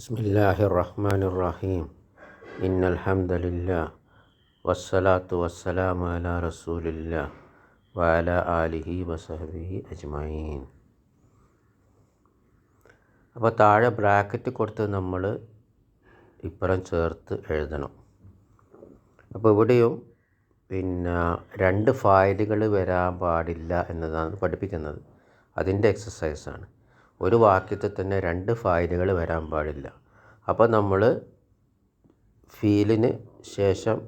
بسم الله الرحمن الرحيم إن الحمد لله والصلاة والسلام على رسول الله وعلى آله وصحبه أجمعين അപ്പോൾ താഴെ ബ്രാക്കറ്റ് കൊടുത്ത് നമ്മൾ ഇപ്പുറം ചേർത്ത് എഴുതണം അപ്പോൾ ഇവിടെയും പിന്നെ രണ്ട് ഫയലുകൾ വരാൻ പാടില്ല എന്നതാണ് പഠിപ്പിക്കുന്നത് അതിൻ്റെ എക്സസൈസാണ് ഒരു വാക്യത്തിൽ തന്നെ രണ്ട് ഫയലുകൾ വരാൻ പാടില്ല. അപ്പോൾ നമ്മൾ ഫീലിന് ശേഷം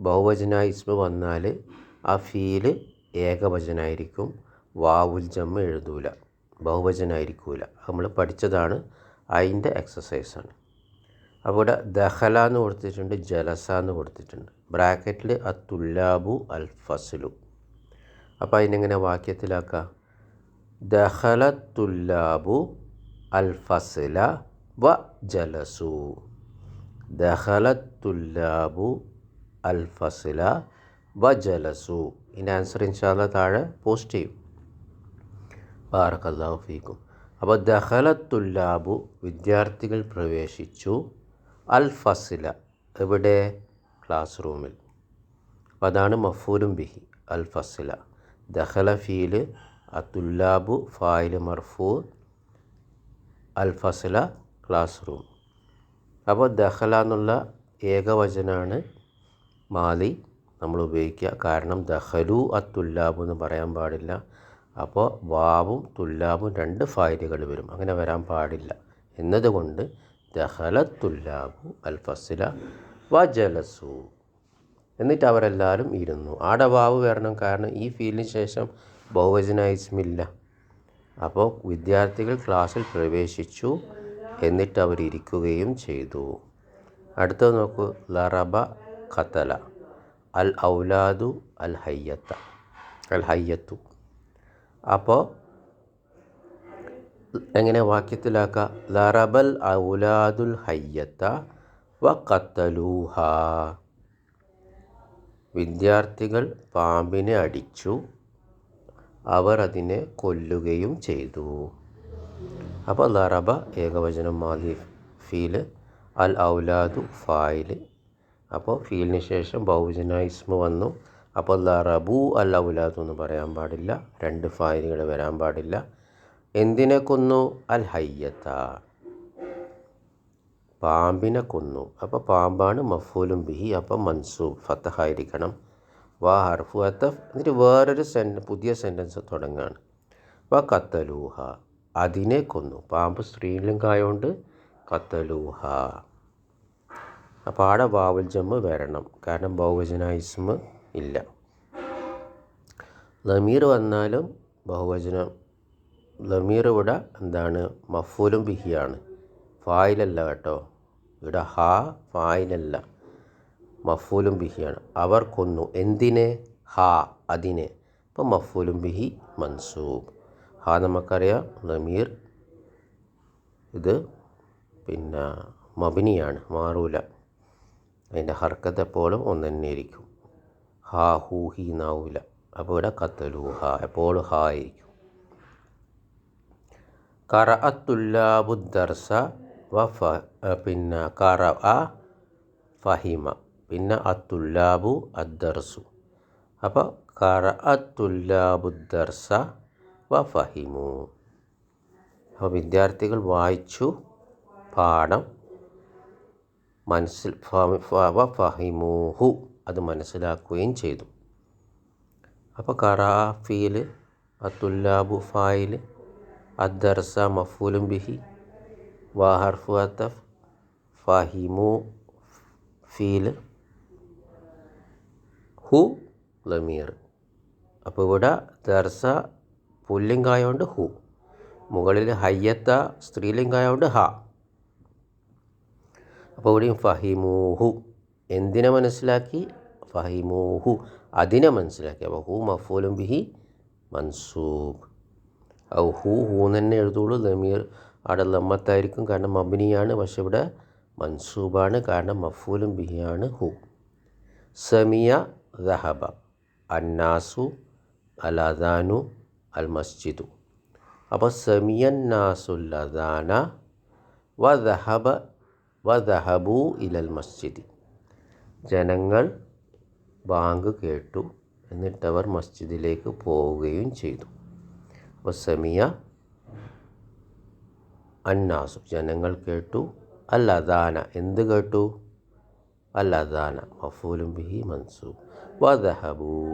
ബഹുവചന ഇസ്മ വന്നാൽ ആ ഫീൽ ഏകവചനായിരിക്കും. വാവുൽ ജമ്മ എഴുതൂല. ബഹുവചനായിരിക്കൂല. നമ്മൾ പഠിച്ചതാണ്. അതിന്റെ എക്സസൈസാണ് അപ്പോൾ ഇവിടെ ദഹല എന്ന് കൊടുത്തിട്ടുണ്ട് ജലസ എന്ന് കൊടുത്തിട്ടുണ്ട്. ബ്രാക്കറ്റിൽ അത്തുല്ലാബു അൽ ഫസലു അപ്പോൾ അതിനെങ്ങനെ വാക്യത്തിലാക്കാം? ദഹലത്തുല്ലാബു അൽ ഫസല വ ജലസു. ദഹലത്തുല്ലാബു അൽ ഫസല വ ജലസു. ഇതിന്റെ ആൻസർ ഇൻഷാല്ല താഴെ പോസ്റ്റ് ചെയ്യും. ബാറക്കല്ലാഹു ഫീക്കും. അപ്പോൾ ദഹലത്തുല്ലാബു വിദ്യാർത്ഥികൾ പ്രവേശിച്ചു. അൽ ഫസില എവിടെ? ക്ലാസ് റൂമിൽ അപ്പോൾ അതാണ് മഫൂലും ബിഹി. അൽ ഫസില. ദഹല ഫീൽ അത്തുല്ലാബു ഫായിൽ മർഫൂ അൽ ഫസല ക്ലാസ് റൂം അപ്പോൾ ദഹല എന്നുള്ള ഏകവചനാണ് മാലി നമ്മൾ ഉപയോഗിക്കുക. കാരണം ദഹലു അത്തുല്ലാബു എന്ന് പറയാൻ പാടില്ല. അപ്പോൾ വാവും തുല്ലാബും രണ്ട് ഫായിലുകൾ വരും. അങ്ങനെ വരാൻ പാടില്ല. എന്നതുകൊണ്ട് ദഹലത്തുല്ലാബു അൽ ഫസല വ ജലസു എന്നിട്ട് അവരെല്ലാവരും ഇരുന്നു. ആടെ വാവ് വരണം കാരണം ഈ ഫീലിന് ശേഷം ബഹുവചന ഇസ്മില്ല അപ്പോൾ വിദ്യാർത്ഥികൾ ക്ലാസ്സിൽ പ്രവേശിച്ചു എന്നിട്ട് അവർ ഇരിക്കുകയും ചെയ്തു. അടുത്തത് നോക്കൂ. ലറബ ഖത്തല. അൽ ഔലാദു അൽ ഹയ്യത്ത. അൽ ഹയ്യത്തു. അപ്പോൾ എങ്ങനെ വാക്യത്തിലാക്കുക ലറബൽ ഔലാദുൽ ഹയ്യത്ത വ കത്തലൂഹ വിദ്യാർത്ഥികൾ പാമ്പിനെ അടിച്ചു. അവർ അതിനെ കൊല്ലുകയും ചെയ്തു. അപ്പോൾ ലറബ ഏകവചനം മാതി ഫീൽ അൽ ഔലാദു ഫായിൽ. അപ്പോൾ ഫീലിന് ശേഷം ബഹുജന ഇസ്മ വന്നു. അപ്പോൾ ലറബു അൽ ഔലാദു എന്ന് പറയാൻ പാടില്ല. രണ്ട് ഫായിലുകൾ വരാൻ പാടില്ല. എന്തിനെ കൊന്നു? അൽ ഹയ്യത്ത. പാമ്പിനെ കൊന്നു. അപ്പോൾ പാമ്പാണ് മഫൂലും ബിഹി. അപ്പം മൻസൂബ് ഫത്തഹായിരിക്കണം. വാ ഹർഫു അത്തഫ് എന്നിട്ട് വേറൊരു സെൻ പുതിയ സെന്റൻസ് തുടങ്ങുകയാണ്. വ കത്തലൂഹ. അതിനെ കൊന്നു. പാമ്പ് സ്ത്രീലിംഗായോണ്ട് കത്തലൂഹ. അപ്പോൾ ആടെ വാവുൽ ജമ്മ് വരണം. കാരണം ബഹുവചനായിസ്മ ഇല്ല. ലമീർ വന്നാലും ബഹുവചനം ലമീർ ഇവിടെ എന്താണ്? മഫൂലും ബിഹിയാണ്. ഫായിലല്ല കേട്ടോ. ഇവിടെ ഹാ ഫായിലല്ല. മഫൂലും ബിഹിയാണ്. അവർ കൊന്നു. എന്തിനെ? ഹാ അതിനെ. അപ്പോൾ മഫൂലും ബിഹി മൻസൂബ്. ഹാ നമുക്കറിയാം. നമീർ ഇത് പിന്നെ മബിനിയാണ്. മാറൂല. അതിന്റെ ഹർക്കത്ത് എപ്പോഴും ഒന്ന് തന്നെ ഇരിക്കും ഹാ ഹൂ ഹി നാവൂല അപ്പോൾ ഇവിടെ കത്തലു ഹാ എപ്പോഴും ഹാ ആയിരിക്കും. കറ അത്തുല്ലാബുദ്ദർസ വ പിന്നെ കറ അ ഫഹിമ. പിന്നെ അത്തുല്ലാബു അദ്ദർസു. അപ്പോൾ കറ അത്തുല്ലാബുദ്ദർസ വ ഫഹിമു. അപ്പോൾ വിദ്യാർത്ഥികൾ വായിച്ചു പാഠം മനസ്സിൽ വ ഫഹിമൂഹു അത് മനസ്സിലാക്കുകയും ചെയ്തു. അപ്പോൾ കറാ ഫീൽ അത്തുല്ലാബു ഫായിൽ അദ്ദർസ മഫൂലും ബിഹി വാഹർഫു അത്തഫ് ഫഹിമു ഫീൽ ഹു ലമീർ. അപ്പോൾ ഇവിടെ ദർസ പുല്ലിംഗായോണ്ട് ഹു. മുകളിൽ ഹയ്യത്ത സ്ത്രീലിംഗായോണ്ട് ഹ. അപ്പോൾ ഇവിടെയും ഫഹിമൂഹു. എന്തിനെ മനസ്സിലാക്കി? ഫഹിമൂഹു. അതിനെ മനസ്സിലാക്കി. അപ്പോൾ ഹു മഫൂലും ബിഹി മൻസൂബ്. ഔ ഹു ഹൂ തന്നെ എഴുതുള്ളൂ. ലമീർ അവിടെ ലമ്മത്തായിരിക്കും. കാരണം മബിനിയാണ്. പക്ഷെ ഇവിടെ മൻസൂബാണ്. കാരണം മഫൂലും ബിഹിയാണ് ഹു. സമിയ ദഹബ. الناس അൽ അദാനു അൽ മസ്ജിദു അപ്പോൾ الناس നാസുൽ وذهب وذهبوا الى ഇലൽ ജനങ്ങൾ ബാങ്ക് കേട്ടു. എന്നിട്ടവർ മസ്ജിദിലേക്ക് പോവുകയും ചെയ്തു. അപ്പോൾ സെമിയ അന്നാസു ജനങ്ങൾ കേട്ടു. അൽ അദാന എന്ത് കേട്ടു? അൽ അദാന മഫൂലും ബിഹി മൻസൂബ്. വദഹബു.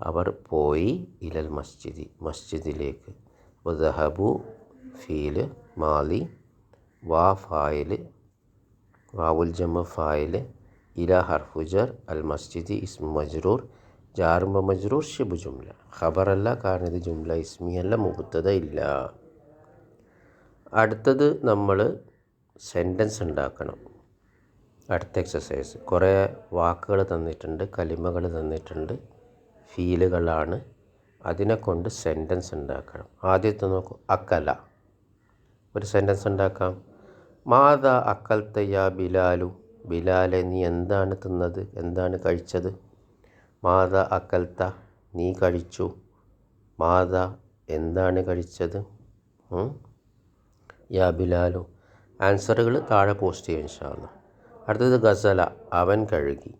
അവർ പോയി ഇലൽ മസ്ജിദി മസ്ജിദിലേക്ക്. വദഹബു ഫീൽ മാലി വാ ഫായിൽ വാവുൽ ജമ ഫായിൽ ഇല ഹർഫുജർ അൽ മസ്ജിദി ഇസ്മു മജ്റൂർ ജാറുമ്പ മജ്റൂർ ഷിബു ജുംല. ഖബറല്ല കാരണം ഇത് ജുംല ഇസ്മിയല്ല മുഹത്തത ഇല്ല. അടുത്തത് നമ്മൾ സെന്റൻസ് ഉണ്ടാക്കണം. അടുത്ത എക്സസൈസ് കുറേ വാക്കുകൾ തന്നിട്ടുണ്ട് കലിമകൾ തന്നിട്ടുണ്ട് ഫീലുകളാണ്. അതിനെ കൊണ്ട് സെന്റൻസ് ഉണ്ടാക്കണം. ആദ്യത്തെ നോക്കൂ അക്കല. ഒരു സെന്റൻസ് ഉണ്ടാക്കാം. മാത അക്കൽ തയ്യ ബിലാലു. ബിലാലെ നീ എന്താണ് തിന്നത്? എന്താണ് കഴിച്ചത്? മാത അക്കൽത്ത നീ കഴിച്ചു. മാത എന്താണ് കഴിച്ചത്? യാ ബിലാലു. ആൻസറുകൾ താഴെ പോസ്റ്റ് ചെയ്യും ഇൻഷാല്ല അടുത്തത് ഗസല. അവൻ കഴുകി.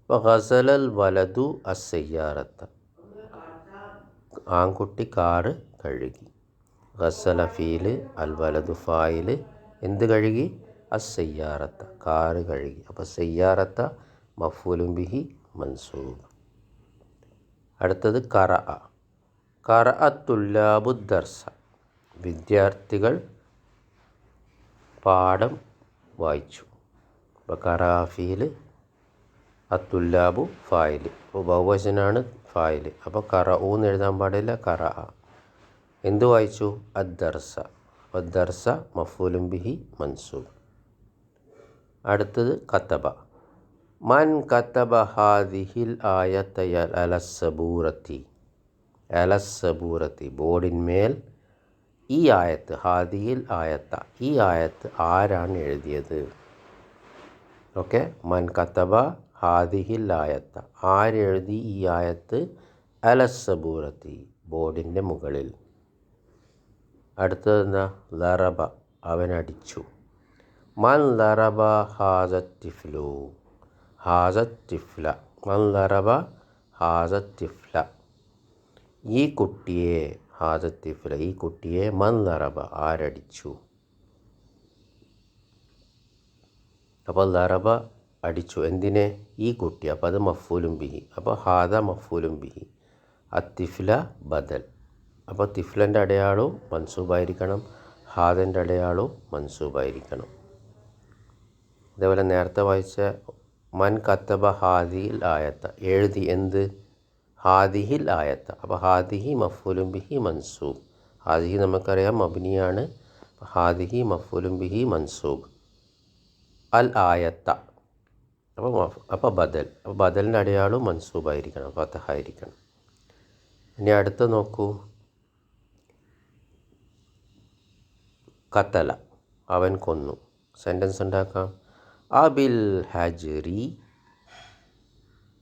അപ്പോൾ ഗസലൽ വലതു അസയ്യാറത്ത ആൺകുട്ടി കാറ് കഴുകി. ഗസല ഫീൽ അൽ വലതു ഫായിൽ. എന്ത് കഴുകി? അസയ്യാറത്ത കാറ് കഴുകി. അപ്പോൾ സയ്യാറത്ത മഫൂലും ബിഹി മൻസൂബ്. അടുത്തത് കറ. കറ തുല്ലാബുദ്ദർസ വിദ്യാർത്ഥികൾ പാഠം വായിച്ചു. അപ്പോൾ കറാഫിയിൽ അത്തുല്ലാബു ഫായിൽ അപ്പോൾ ബഹുവചനാണ് ഫായിൽ അപ്പോൾ കറ ഊന്ന് എഴുതാൻ പാടില്ല കറ എന്ത് വായിച്ചു? അദ്ദർസ. അദ്ദർസ മഫൂലും ബിഹി മൻസൂബ്. അടുത്തത് കത്തബ. മൻ കത്തബ ഹാദിഹിൽ ആയത്ത അലസബൂറത്തി അലസബൂറത്തി ബോർഡിന്മേൽ ഈ ആയത്ത് ഹാദിയിൽ ആയത്ത ഈ ആയത്ത് ആരാണ് എഴുതിയത്? ഓക്കെ മൻ കത്തബ ഹാദിഹിൽ ആയത്ത. ആരെഴുതി ഈ ആയത്ത്? അലസബൂറത്തി ബോർഡിന്റെ മുകളിൽ. അടുത്തത് എന്താ? ലറബ അവനടിച്ചു മൻ ലറബ ഹാസത്തിഫ്ലു ഹാസത്തിഫ്ല മൻ ലറബ ഹാസത്തിഫ്ല ഈ കുട്ടിയെ ഹാസത്തിഫ്ല ഈ കുട്ടിയെ മൻ ലറബ ആരടിച്ചു. അപ്പോൾ ലറബ അടിച്ചു. എന്തിനെ? ഈ കുട്ടി. അപ്പോൾ അത് മഫൂലും ബിഹി. അപ്പോൾ ഹാദ മഫൂലും ബിഹി. അത്തിഫ്ല ബദൽ. അപ്പോൾ തിഫ്ലന്റെ അടയാളവും മൻസൂബായിരിക്കണം. ഹാദന്റെ അടയാളവും മൻസൂബായിരിക്കണം. അതേപോലെ നേരത്തെ വായിച്ച മൻ കത്തബ ഹാദിയിൽ ആയത്ത. എഴുതി എന്ത്? ഹാദിഹിൽ ആയത്ത. അപ്പോൾ ഹാദിഹി മഫൂലും ബിഹി മൻസൂബ്. ഹാദിഹി നമുക്കറിയാം മബിനിയാണ്. ഹാദിഹി മഫൂലും ബിഹി മൻസൂബ്. അൽ ആയത്ത. അപ്പോൾ അപ്പോൾ ബദൽ. അപ്പോൾ ബദലിന്റെ അടയാളവും മൻസൂബായിരിക്കണം ഫത്തഹായിരിക്കണം ഇനി അടുത്ത നോക്കൂ. കത്തല. അവൻ കൊന്നു. സെന്റൻസ് ഉണ്ടാക്കാം അബിൽ ഹജറി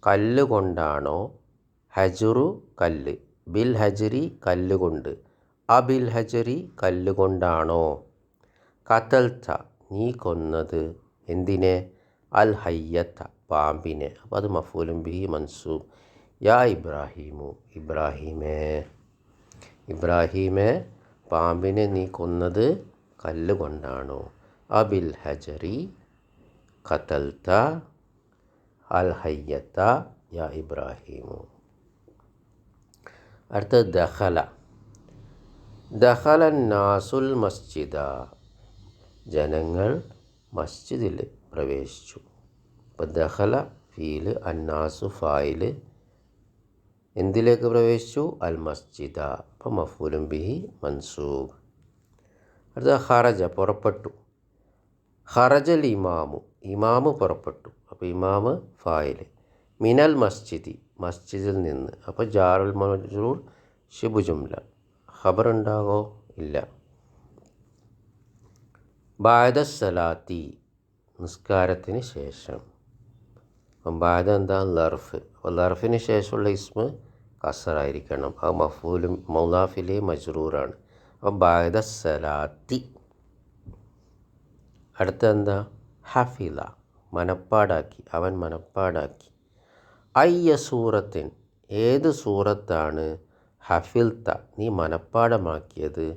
കല്ല് കൊണ്ടാണോ? ഹജറു കല്ല്. ബിൽ ഹജരി കല്ല് കൊണ്ട്. അബിൽ ഹജരി കല്ല് കൊണ്ടാണോ? കത്തൽത്ത. നീ കൊന്നത് എന്തിനെ? അൽ ഹയ്യത്ത പാമ്പിനെ. അപ്പോൾ അത് മഫൂലും ബി മൻസൂബ്. യാ ഇബ്രാഹീമു ഇബ്രാഹീമേ. ഇബ്രാഹീമേ പാമ്പിനെ നീ കൊന്നത് കല്ല് കൊണ്ടാണോ? അബിൽ ഹജറി ഖത്തൽത്ത അൽ ഹയ്യത്ത യാ ഇബ്രാഹീമു. അടുത്ത ദഹല ദഹല നാസുൽ മസ്ജിദ. ജനങ്ങൾ മസ്ജിദിൽ പ്രവേശിച്ചു. അപ്പോൾ ദഹല ഫീൽ അന്നാസു ഫായിൽ എന്തിലേക്ക് പ്രവേശിച്ചു? അൽ മസ്ജിദ. അപ്പോൾ മഫൂലും ബിഹി മൻസൂബ്. അടുത്ത ഹറജ പുറപ്പെട്ടു. ഹറജൽ ഇമാമു ഇമാമ് പുറപ്പെട്ടു. അപ്പോൾ ഇമാമ് ഫായിൽ മിനൽ മസ്ജിദി മസ്ജിദിൽ നിന്ന്. അപ്പോൾ ജാറുൽ മജറൂർ ഷിബു ജുംല. ഖബർ ഉണ്ടാകോ ഇല്ല. ബാദ സലാത്തി നിസ്കാരത്തിന് ശേഷം. അപ്പം ബാദ എന്താ ലർഫ്. അപ്പോൾ ലർഫിന് ശേഷമുള്ള ഇസ്മ കസറായിരിക്കണം. അത് മഫൂലും മൗലാഫിലെ മജ്റൂറാണ്. അപ്പോൾ ബാദ സലാത്തി അടുത്ത ഹഫില മനപ്പാടാക്കി. അവൻ മനപ്പാടാക്കി. അയ്യ സൂറത്തിൻ. ഏത് സൂറത്താണ് ഹഫിൽത്ത? നീ മനപ്പാടമാക്കിയത്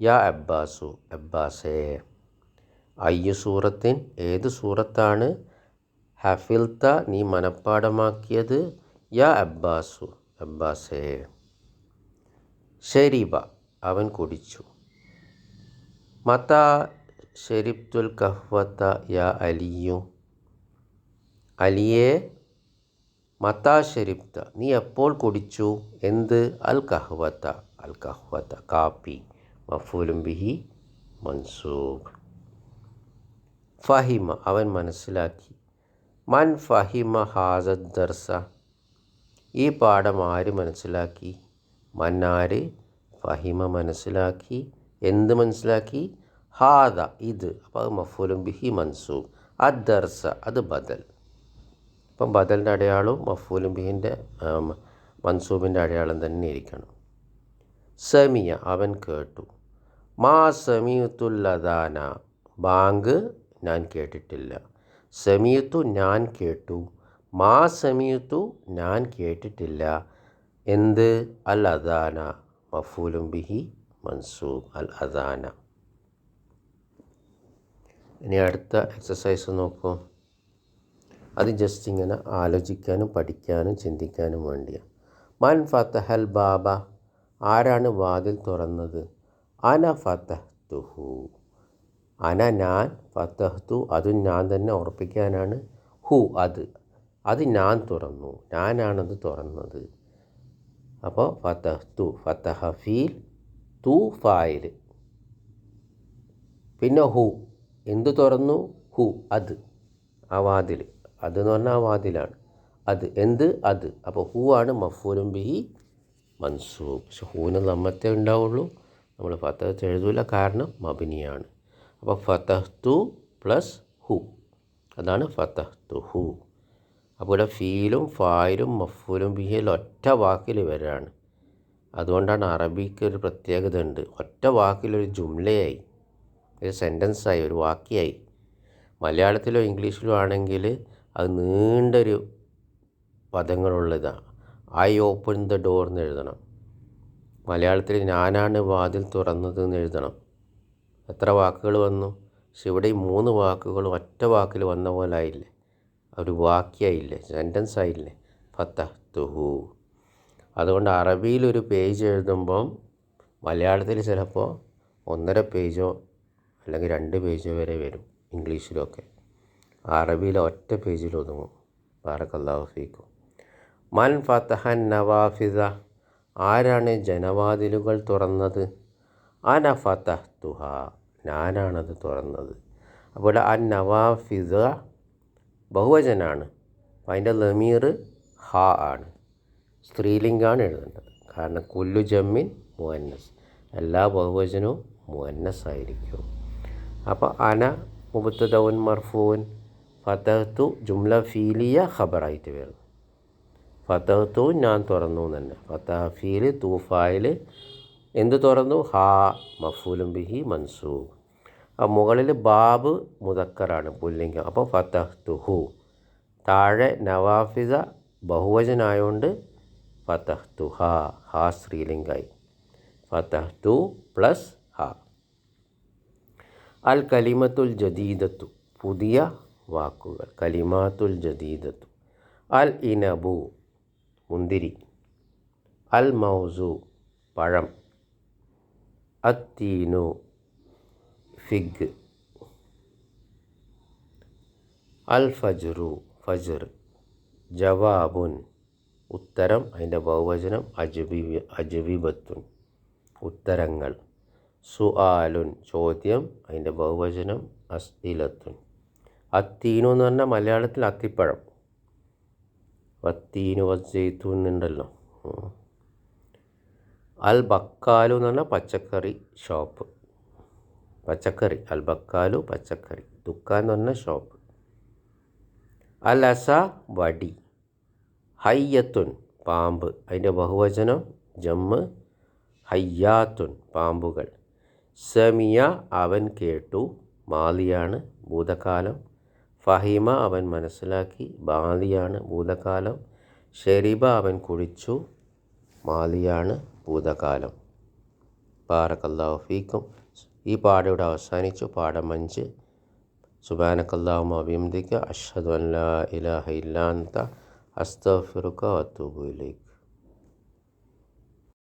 യാ അബ്ബാസു അബ്ബാസേ. അയ്യ സൂറത്തിൻ ഏത് സൂറത്താണ്? ഹഫിൽത്ത നീ മനപ്പാടമാക്കിയത്? യാ അബ്ബാസു അബ്ബാസേ. ഷെരീബ അവൻ കുടിച്ചു. മത ഷെരിബ്തുൽ കഹ്വത്ത യാ അലിയു. അലിയെ മത ഷെരിബ്ത നീ എപ്പോൾ കുടിച്ചു? എന്ത്? അൽ കഹ്വത്ത അൽ കഹ്വത്ത കാപ്പി. മഫൂലും ബിഹി മൻസൂബ് ഫഹിമ അവൻ മനസ്സിലാക്കി. മൻ ഫഹിമ ഹാസദ് ദർസ. ഈ പാഠം ആര് മനസ്സിലാക്കി? മൻ മന്നാര് ഫഹിമ മനസ്സിലാക്കി. എന്ത് മനസ്സിലാക്കി? ഹാദ ഇത്. അപ്പോൾ അത് മഫൂലും ബിഹി മൻസൂബ്. അദ്ദർസ അത് ബദൽ. അപ്പം ബദലിന്റെ അടയാളവും മഫൂലും ബിഹിന്റെ മൻസൂബിന്റെ അടയാളം തന്നെ ഇരിക്കണം. സമിയ അവൻ കേട്ടു. മാ സമീത്തുല്ലദാന ബാങ്ക് ഞാൻ കേട്ടിട്ടില്ല. സമീത്തു ഞാൻ കേട്ടു. മാ സമീത്തു ഞാൻ കേട്ടിട്ടില്ല. എന്ത്? അൽ അദാന. മഫൂലും ബിഹി മൻസൂബ് അൽ അദാന. ഇനി അടുത്ത എക്സസൈസ് നോക്കൂ. അത് ജസ്റ്റ് ഇങ്ങനെ ആലോചിക്കാനും പഠിക്കാനും ചിന്തിക്കാനും വേണ്ടിയാണ് മൻ ഫത്തഹൽ ബാബ. ആരാണ് വാതിൽ തുറന്നത്? അന ഫത്തഹ്തുഹു അന ഞാൻ ഫത്തഹ്തു അതും ഞാൻ തന്നെ ഉറപ്പിക്കാനാണ്. ഹു അത്. അത് ഞാൻ തുറന്നു. ഞാനാണത് തുറന്നത്. അപ്പോൾ ഫത്തഹ്തു ഫത്തഹ ഫീൽ തു ഫായിൽ. പിന്നെ ഹു എന്തു തുറന്നു? ഹു അത്. ആ വാതിൽ. അത് എന്ന് പറഞ്ഞാൽ ആ വാതിലാണ്. അത് എന്ത്? അത്. അപ്പോൾ ഹൂ ആണ് മഫൂലും ബിഹി മൻസൂബ്. പക്ഷെ ഹൂവിന് നമ്മത്തെ ഉണ്ടാവുള്ളൂ. നമ്മൾ പത്തകത്ത് എഴുതൂല. കാരണം മബിനിയാണ്. അപ്പോൾ ഫതഹ്തു പ്ലസ് ഹു. അതാണ് ഫതഹ്തു ഹു. അപ്പോൾ ഇവിടെ ഫീലും ഫായിലും മഫൂലും ബിഹിയിൽ ഒറ്റ വാക്കിൽ വരാണ്. അതുകൊണ്ടാണ് അറബിക്ക് ഒരു പ്രത്യേകത ഉണ്ട്. ഒറ്റ വാക്കിലൊരു ജുംലയായി ഒരു സെന്റൻസായി ഒരു വാക്യായി. മലയാളത്തിലോ ഇംഗ്ലീഷിലോ ആണെങ്കിൽ അത് നീണ്ടൊരു പദങ്ങളുള്ളതാണ് ഐ ഓപ്പൺ ദ ഡോർ എന്ന് എഴുതണം. മലയാളത്തിൽ ഞാനാണ് വാതിൽ തുറന്നത് എന്ന് എഴുതണം. എത്ര വാക്കുകൾ വന്നു? പക്ഷെ ഇവിടെ ഈ മൂന്ന് വാക്കുകൾ ഒറ്റ വാക്കിൽ വന്ന പോലെ ആയില്ലേ? ഒരു വാക്യായില്ലേ? സെന്റൻസ് ആയില്ലേ? ഫത്ത തുഹു. അതുകൊണ്ട് അറബിയിലൊരു പേജ് എഴുതുമ്പം മലയാളത്തിൽ ചിലപ്പോൾ ഒന്നര പേജോ അല്ലെങ്കിൽ രണ്ട് പേജോ വരെ വരും ഇംഗ്ലീഷിലൊക്കെ. അറബിയിൽ ഒറ്റ പേജിൽ ഒതുങ്ങും. ബാറക്കല്ലാഹു ഫീക്കും. മൻ ഫത്തഹൻ നവാഫിദ. ആരാണ് ജനവാതിലുകൾ തുറന്നത്? അന ഫതഹ്തുഹ ഞാനാണത് തുറന്നത്. അപ്പോൾ അൻ നവാഫിദ ബഹുവചനാണ്. അതിന്റെ ലമീർ ഹ ആണ്. സ്ത്രീലിംഗാണ് എഴുതേണ്ടത്. കാരണം കുല്ലു ജമ്മിൻ മുഹന്നസ് എല്ലാ ബഹുവചനവും മുഅന്നസ് ആയിരിക്കും അപ്പോൾ അന മുബത്തദൗൻ മർഫൂൻ ഫതഹത്തു ജുംല ഫീലിയ ഖബറായിട്ട് വരുന്നു. ഫതഹത്തു ഞാൻ തുറന്നു തന്നെ. ഫതഹ ഫീൽ തൂഫായിൽ എന്ത് തുറന്നു? ഹാ മഫൂലും ബിഹി മൻസൂബ് ആ മുകളിൽ ബാബ് മുതക്കറാണ് പുല്ലിംഗം. അപ്പോൾ ഫത്തഹ് തുഹു താഴെ നവാഫിസ ബഹുവചനായോണ്ട് ഫത്തഹ് ഹ ഹാ സ്ത്രീലിംഗായി. തു പ്ലസ് ഹ. അൽ കലിമത്തുൽ ജദീദത്തു. പുതിയ വാക്കുകൾ. കലിമാത്തുൽ ജദീദത്തു. അൽ ഇനബു മുന്തിരി. അൽ മൗസു പഴം. അത്തീനു. ഫിഗ്. അൽ ഫജ്റു ഫജ്ർ. ജവാബുൻ. ഉത്തരം അതിന്റെ ബഹുവചനം അജബി അജബിബത്തുൻ. ഉത്തരങ്ങൾ. സുആലുൻ ചോദ്യം അതിന്റെ ബഹുവചനം അസ്തിലത്തുൻ. അത്തീനു എന്ന് പറഞ്ഞാൽ മലയാളത്തിൽ അത്തിപ്പഴം. വത്തീനു വസ്സെയ്ത്തൂൻ എന്നുണ്ടല്ലോ. അൽ ബക്കാലു എന്ന് പറഞ്ഞാൽ പച്ചക്കറി ഷോപ്പ്. പച്ചക്കറി അൽ ബക്കാലു പച്ചക്കറി. ദുക്കാൻ എന്ന് പറഞ്ഞാൽ ഷോപ്പ്. അൽ അസ വടി. ഹയ്യത്തുൻ പാമ്പ്. അതിന്റെ ബഹുവചനം ജമ്മ്. ഹയ്യാത്തുൻ പാമ്പുകൾ. സമിയ അവൻ കേട്ടു മാലിയാണ് ഭൂതകാലം. ഫഹിമ അവൻ മനസ്സിലാക്കി ബാലിയാണ് ഭൂതകാലം. ഷെരിബ അവൻ കുടിച്ചു മാലിയാണ് ഭൂതകാലം. ബാറക്കല്ലാഹു ഫീക്കും. ഈ പാഠം ഇവിടെ അവസാനിച്ചു. പാഠം അഞ്ച്. സുബാനക്കല്ലാഹു അഭിയന്തിക്ക അഷ്ഹദു അല്ലാ ഇലാഹ ഇല്ലാന്ത അസ്തഫിറുക്ക വത്തൂബു ഇലേക്ക്